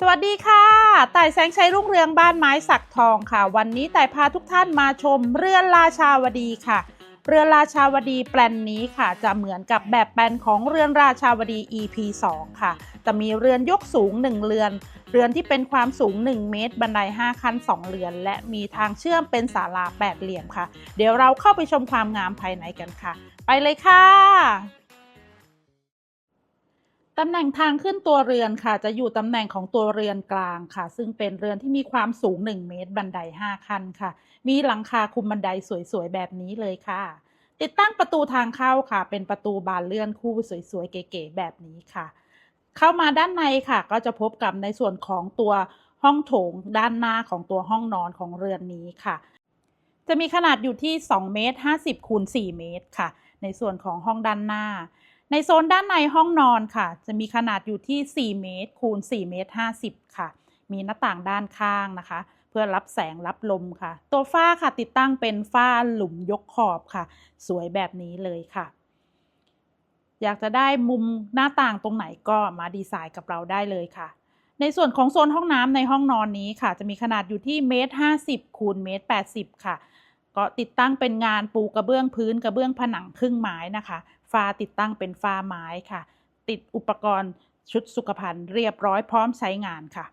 สวัสดีค่ะ ต่ายแสงชัยรุ่งเรืองบ้านไม้สักทองค่ะ วันนี้ต่ายพาทุกท่านมาชมเรือนราชาวดีค่ะ เรือนราชาวดีแปลนนี้ค่ะ จะเหมือนกับแบบแปลนของเรือนราชาวดี EP 2 ค่ะ จะมีเรือนยกสูง 1 เรือน เรือนที่เป็นความสูง 1 เมตร บันได 5 ขั้น 2 เรือน และมีทางเชื่อมเป็นศาลาแปดเหลี่ยมค่ะ เดี๋ยวเราเข้าไปชมความงามภายในกันค่ะ ไปเลยค่ะ ตำแหน่งทางขึ้นตัวเรือนค่ะ จะอยู่ตำแหน่งของตัวเรือนกลางค่ะ ซึ่งเป็นเรือนที่มีความสูง 1 เมตร บันได 5 ขั้นค่ะ มีหลังคาคุมบันไดสวยๆ แบบนี้เลยค่ะ ติดตั้งประตูทางเข้าค่ะ เป็นประตูบานเลื่อนคู่สวยๆ เก๋ๆแบบนี้ค่ะ เข้ามาด้านในค่ะ ก็จะพบกับในส่วนของตัวห้องโถงด้านหน้าของตัวห้องนอนของเรือนนี้ค่ะ จะมีขนาดอยู่ที่ 2 เมตร 50คูณ4เมตรค่ะ ในส่วนของห้องด้านหน้า ในโซนด้านในห้องนอนค่ะ จะมีขนาดอยู่ที่ 4 เมตร คูณ 4 เมตร 50 ค่ะ มีหน้าต่างด้านข้างนะคะ เพื่อรับแสงรับลมค่ะ ตัวฝ้าค่ะติดตั้งเป็นฝ้าหลุมยกขอบค่ะ สวยแบบนี้เลยค่ะ อยากจะได้มุมหน้าต่างตรงไหนก็มาดีไซน์กับเราได้เลยค่ะ ในส่วนของโซนห้องน้ำในห้องนอนนี้ค่ะ จะมีขนาดอยู่ที่เมตร50 คูณเมตร 80 ค่ะก็ติดตั้งเป็นงานปูกระเบื้องพื้นกระเบื้องผนังครึ่งไม้นะคะ ฟ้าติดตั้งเป็นฟ้าไม้ค่ะ ติดอุปกรณ์ชุดสุขภัณฑ์เรียบร้อยพร้อมใช้งานค่ะ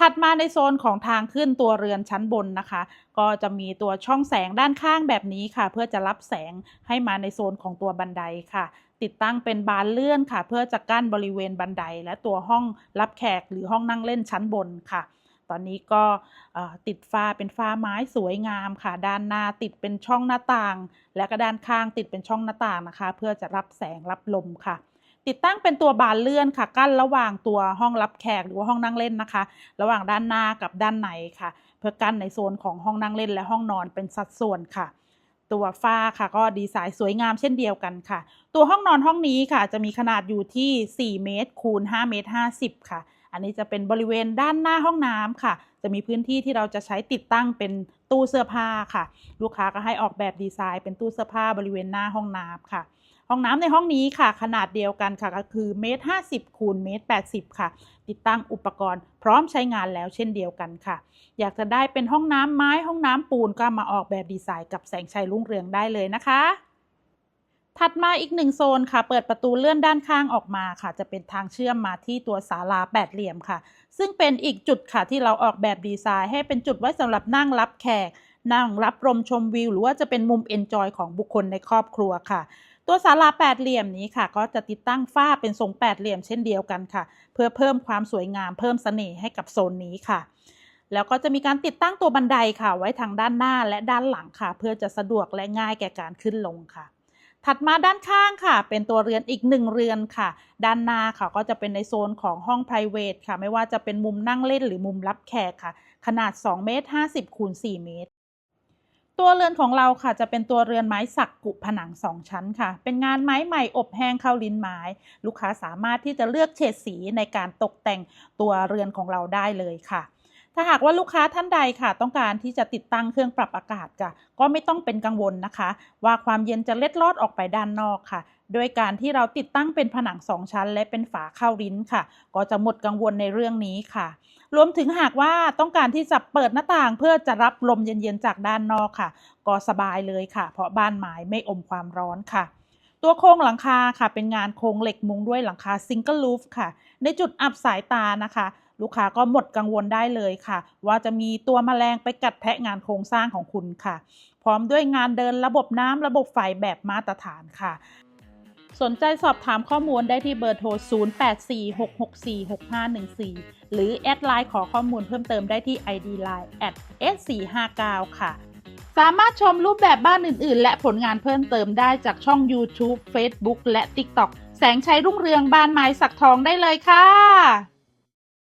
ถัดมาในโซนของทางขึ้นตัวเรือนชั้นบนนะคะ ก็จะมีตัวช่องแสงด้านข้างแบบนี้ค่ะ เพื่อจะรับแสงให้มาในโซนของตัวบันไดค่ะ ติดตั้งเป็นบานเลื่อนค่ะ เพื่อจะกั้นบริเวณบันได และตัวห้องรับแขกหรือห้องนั่งเล่นชั้นบนค่ะ ตอนนี้ก็ติดฝ้าเป็นฝ้าไม้สวยงามค่ะ ด้านหน้าติดเป็นช่องหน้าต่าง และก็ด้านข้างติดเป็นช่องหน้าต่างนะคะ เพื่อจะรับแสงรับลมค่ะ ติดตั้งเป็นตัวบานเลื่อนค่ะ กั้นระหว่างตัวห้องรับแขกหรือว่าห้องนั่งเล่นนะคะ ระหว่างด้านหน้ากับด้านในค่ะ เพื่อกั้นในโซนของห้องนั่งเล่นและห้องนอนเป็นสัดส่วนค่ะตัวฝ้าค่ะก็ดีไซน์สวยงามเช่นเดียวกันค่ะ ตัวห้องนอนห้องนี้ค่ะ จะมีขนาดอยู่ที่ 4 เมตรคูณ5เมตร50 ค่ะ อันนี้จะเป็นบริเวณด้านหน้าห้องน้ำค่ะ จะมีพื้นที่ที่เราจะใช้ติดตั้งเป็นตู้เสื้อผ้าค่ะ ลูกค้าก็ให้ออกแบบดีไซน์เป็นตู้เสื้อผ้าบริเวณหน้าห้องน้ำค่ะ ห้องน้ำในห้องนี้ค่ะ ขนาดเดียวกันค่ะก็คือเมตร50คูณเมตร80ค่ะ ติดตั้งอุปกรณ์พร้อมใช้งานแล้วเช่นเดียวกันค่ะ อยากจะได้เป็นห้องน้ำไม้ห้องน้ำปูนก็มาออกแบบดีไซน์กับแสงชัยรุ่งเรืองได้เลยนะคะ ถัดมาอีกหนึ่งโซนค่ะ เปิดประตูเลื่อนด้านข้างออกมาค่ะ จะเป็นทางเชื่อมมาที่ตัวศาลาแปดเหลี่ยมค่ะ ซึ่งเป็นอีกจุดค่ะที่เราออกแบบดีไซน์ ให้เป็นจุดไว้สำหรับนั่งรับแขก นั่งรับลมชมวิว หรือว่าจะเป็นมุมเอนจอยของบุคคลในครอบครัวค่ะ ตัวศาลาแปดเหลี่ยมนี้ค่ะ ก็จะติดตั้งฝ้าเป็นทรงแปดเหลี่ยมเช่นเดียวกันค่ะ เพื่อเพิ่มความสวยงามเพิ่มเสน่ห์ให้กับโซนนี้ค่ะแล้วก็จะมีการติดตั้งตัวบันไดค่ะ ไว้ทางด้านหน้าและด้านหลังค่ะ เพื่อจะสะดวกและง่ายแก่การขึ้นลงค่ะ ถัดมาด้านข้างค่ะ เป็นตัวเรือนอีกหนึ่งเรือนค่ะ ด้านหน้าค่ะก็จะเป็นในโซนของห้อง p r i v a t ค่ะ ไม่ว่าจะเป็นมุมนั่งเล่นหรือมุมรับแขกค่ะ ขนาด2เมตร50คูณ4เมตรตัวเรือนของเราค่ะจะเป็นตัวเรือนไม้สักกุผนัง 2 ชั้นค่ะ เป็นงานไม้ใหม่อบแห้งเข้าลิ้นไม้ ลูกค้าสามารถที่จะเลือกเฉดสีในการตกแต่งตัวเรือนของเราได้เลยค่ะ ถ้าหากว่าลูกค้าท่านใดค่ะ ต้องการที่จะติดตั้งเครื่องปรับอากาศค่ะ ก็ไม่ต้องเป็นกังวลนะคะ ว่าความเย็นจะเล็ดลอดออกไปด้านนอกค่ะ โดยการที่เราติดตั้งเป็นผนังสองชั้น และเป็นฝาเข้าลิ้นค่ะ ก็จะหมดกังวลในเรื่องนี้ค่ะ รวมถึงหากว่าต้องการที่จะเปิดหน้าต่างเพื่อจะรับลมเย็นๆจากด้านนอกค่ะ ก็สบายเลยค่ะ เพราะบ้านไม้ไม่อมความร้อนค่ะตัวโครงหลังคาค่ะ เป็นงานโครงเหล็กมุงด้วยหลังคาซิงเกิลลูฟค่ะ ในจุดอับสายตานะคะ ลูกค้าก็หมดกังวลได้เลยค่ะ ว่าจะมีตัวแมลงไปกัดแทะงานโครงสร้างของคุณค่ะ พร้อมด้วยงานเดินระบบน้ำระบบไฟแบบมาตรฐานค่ะสนใจสอบถามข้อมูลได้ที่เบอร์โทร 0846646514 หรือแอดไลน์ขอข้อมูลเพิ่มเติมได้ที่ ID Line at s459 ค่ะ สามารถชมรูปแบบบ้านอื่น ๆ และผลงานเพิ่มเติมได้จากช่อง YouTube Facebook และ TikTok แสงชัยรุ่งเรืองบ้านไม้สักทองได้เลยค่ะ